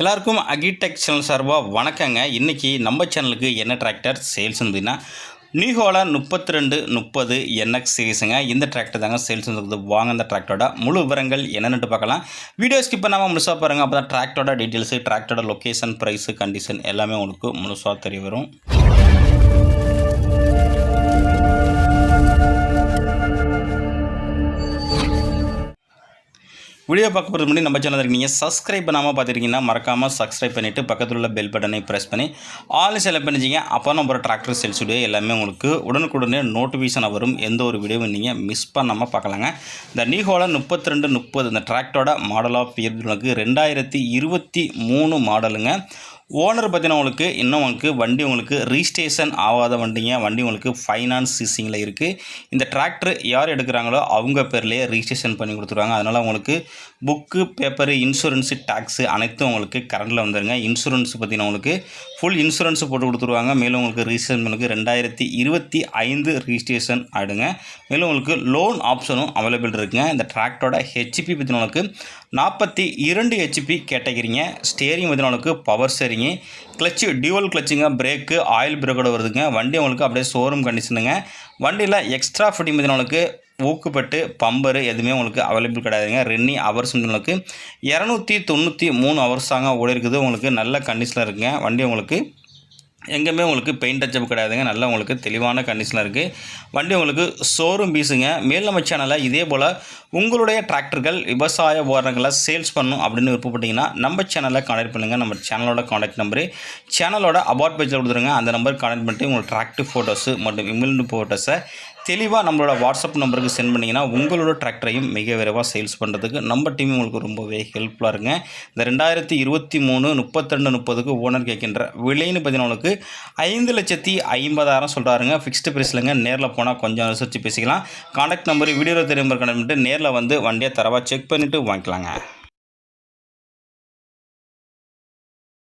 எல்லாருக்கும் அகிடெக் சேனல் சார்பாக வணக்கங்க. இன்றைக்கி நம்ம சேனலுக்கு என்ன டிராக்டர் சேல்ஸ் இருந்ததுன்னா நியூஹோலா முப்பத்தி ரெண்டு முப்பது என்எக்ஸ் சீரிஸுங்க இந்த டிராக்டர் தாங்க சேல்ஸ் வந்து வாங்க இந்த டிராக்டரோட முழு விவரங்கள் என்னென்னு பார்க்கலாம். வீடியோ ஸ்கிப் பண்ணாமல் முழுசாக பாருங்கள் அப்போ தான் டிராக்டரோட டீட்டெயில்ஸு டிராக்டரோட லொக்கேஷன் ப்ரைஸு கண்டிஷன் எல்லாமே உங்களுக்கு முழுசாக தெரிய வரும். வீடியோ பார்க்க போகிறது முன்னாடி நம்ம சேனல் இருக்கீங்க. சப்ஸ்கிரைப் பண்ணாமல் பார்த்துருக்கீங்கன்னா மறக்காமல் சப்ஸ்கிரைப் பண்ணிவிட்டு பக்கத்தில் உள்ள பெல் பட்டனை ப்ரெஸ் பண்ணி ஆல் செலக்ட் பண்ணிச்சிங்க அப்போ நம்ம டிராக்டர் சேல்ஸ் வீடியோ எல்லாமே உங்களுக்கு உடனுக்குடனே நோட்டிஃபிகேஷன் வரும். எந்த ஒரு வீடியோவும் நீங்கள் மிஸ் பண்ணாமல் பார்க்கலாங்க. இந்த நீஹோல முப்பத்தி ரெண்டு முப்பது இந்த டிராக்டரோட மாடல் ஆஃப் இயர் உங்களுக்கு ரெண்டாயிரத்தி இருபத்தி மூணு மாடலுங்க ஓனர் பார்த்தீங்கன்னா உங்களுக்கு இன்னும் உங்களுக்கு வண்டி உங்களுக்கு ரீஸ்டேஷன் ஆகாத வண்டிங்க. வண்டி உங்களுக்கு ஃபைனான்ஸ் சீசிங்கில் இருக்குது இந்த டிராக்டர் யார் எடுக்கிறாங்களோ அவங்க பேர்லேயே ரீஸ்டேஷன் பண்ணி கொடுத்துருவாங்க. அதனால் உங்களுக்கு புக்கு பேப்பரு இன்சூரன்ஸு டேக்ஸு அனைத்தும் உங்களுக்கு கரண்டில் வந்துடுங்க இன்சூரன்ஸ் பார்த்தீங்கன்னா உங்களுக்கு ஃபுல் இன்சூரன்ஸ் போட்டு கொடுத்துருவாங்க. மேலும் உங்களுக்கு ரீஸ்டேஷன் பண்ணுக்கு ரெண்டாயிரத்தி இருபத்தி ஐந்து ரீஸ்டேஷன் ஆகிடுங்க மேலும் உங்களுக்கு லோன் ஆப்ஷனும் அவைலபிள் இருக்குங்க. இந்த டிராக்டரோட ஹெச்பி பற்றினவங்களுக்கு உங்களுக்கு நாற்பத்தி இரண்டு ஹெச்பி கேட்டகிரிங்க ஸ்டேரிங் பார்த்தீங்கன்னா உங்களுக்கு பவர் ஸ்டேரிங்கு கிளச்சு டியூவல் கிளச்சுங்க பிரேக்கு ஆயில் பிரேக்கோட வருதுங்க. வண்டி உங்களுக்கு அப்படியே ஷோரூம் கண்டிஷனுங்க வண்டியில் எக்ஸ்ட்ரா ஃபிட்டிங் பார்த்தீங்கன்னா உங்களுக்கு ஊக்குப்பட்டு பம்பரு எதுவுமே உங்களுக்கு அவைலபிள் கிடையாதுங்க. ரென்னி ஹவர்ஸ் உங்களுக்கு இரநூத்தி தொண்ணூற்றி மூணு ஹவர்ஸ் தாங்க ஓடி இருக்குது உங்களுக்கு நல்ல கண்டிஷனில் இருக்குங்க. வண்டி உங்களுக்கு எங்கேயுமே உங்களுக்கு பெயிண்ட் டச்சப் கிடையாதுங்க. நல்லா உங்களுக்கு தெளிவான கண்டிஷனில் இருக்குது வண்டி உங்களுக்கு ஷோரூம் பீஸுங்க மேல் நம்ம சேனலில் இதே போல் உங்களுடைய டிராக்டர்கள் விவசாய உபகரணங்களை சேல்ஸ் பண்ணணும் அப்படின்னு விருப்பப்பட்டீங்கன்னா நம்ம சேனலில் கான்டாக்ட் பண்ணுங்கள் நம்ம சேனலோட கான்டாக்ட் நம்பரு சேனலோட அபார்ட் பேஜில் கொடுத்துருங்க. அந்த நம்பருக்கு கான்டாக்ட் பண்ணிட்டு உங்களுக்கு டிராக்டிவ் ஃபோட்டோஸு மற்றும் இமெயில் ஃபோட்டோஸை தெளிவாக நம்மளோட வாட்ஸ்அப் நம்பருக்கு சென்ட் பண்ணிங்கன்னா உங்களோட டிராக்டரையும் மிக விரைவாக சேல்ஸ் பண்ணுறதுக்கு நம்ம டீம் உங்களுக்கு ரொம்பவே ஹெல்ப்ஃபுல்லாக இருங்க இந்த ரெண்டாயிரத்தி இருபத்தி மூணு முப்பத்திரெண்டு முப்பதுக்கு ஓனர் கேட்கின்ற விலைன்னு பார்த்தீங்கன்னா உங்களுக்கு ஐந்து லட்சத்தி ஐம்பதாயிரம் சொல்கிறாருங்க ஃபிக்ஸ்டு ப்ரைஸ்லங்க நேரில் போனால் கொஞ்சம் அனுசரித்து பேசிக்கலாம். கான்டாக்ட் நம்பர் வீடியோ தெரியும் நம்பர் கனெக்ட் பண்ணிட்டு நேரில் வந்து வண்டியை தரவாக செக் பண்ணிவிட்டு வாங்கிக்கலாங்க.